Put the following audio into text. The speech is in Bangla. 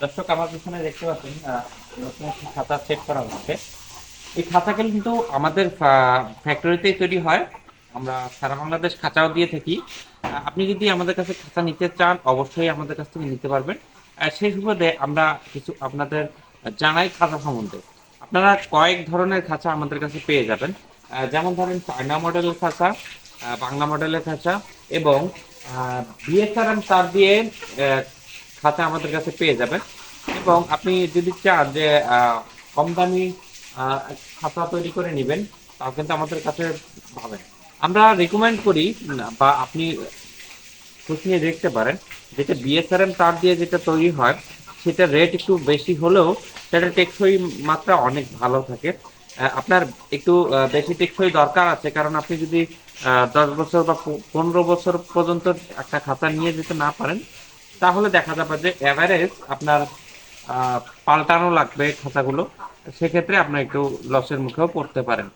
দর্শক, আমার পিছনে দেখতে পাচ্ছেন নতুন একটি খাতা সেট করা হচ্ছে। এই খাতাগুলো কিন্তু আমাদের ফ্যাক্টরিতেই তৈরি হয়। আমরা সারা বাংলাদেশ খাঁচাও দিয়ে থাকি। আপনি যদি আমাদের কাছে খাঁচা নিতে চান, অবশ্যই আমাদের কাছ থেকে নিতে পারবেন। সেই সুবাদে আমরা কিছু আপনাদের জানাই খাঁচা সম্বন্ধে। আপনারা কয়েক ধরনের খাঁচা আমাদের কাছে পেয়ে যাবেন। যেমন ধরেন চায়না মডেলের খাঁচা বাংলা মডেলের খাঁচা এবং বিএসআরএম তার দিয়ে খাতা আমাদের কাছে পেয়ে যাবেন। এবং আপনি যদি চান যে কম দামি খাতা তৈরি করে নেবেন, তাও কিন্তু আমাদের কাছে পাবেন। আমরা রেকমেন্ড করি বা আপনি খোঁজ দেখতে পারেন, যেটা বিএসআরএম তার দিয়ে যেটা তৈরি হয়, সেটা রেট একটু বেশি হলেও সেটা টেকসই মাত্রা অনেক ভালো থাকে। আপনার একটু বেশি টেকসই দরকার আছে, কারণ আপনি যদি দশ বছর বা পনেরো বছর পর্যন্ত একটা খাতা নিয়ে যেতে না পারেন তাহলে দেখা যাবে যে অ্যাভারেজ আপনার পাল্টানো লাগবে খাতাগুলো। সেক্ষেত্রে আপনার একটু লসের মুখেও পড়তে পারেন।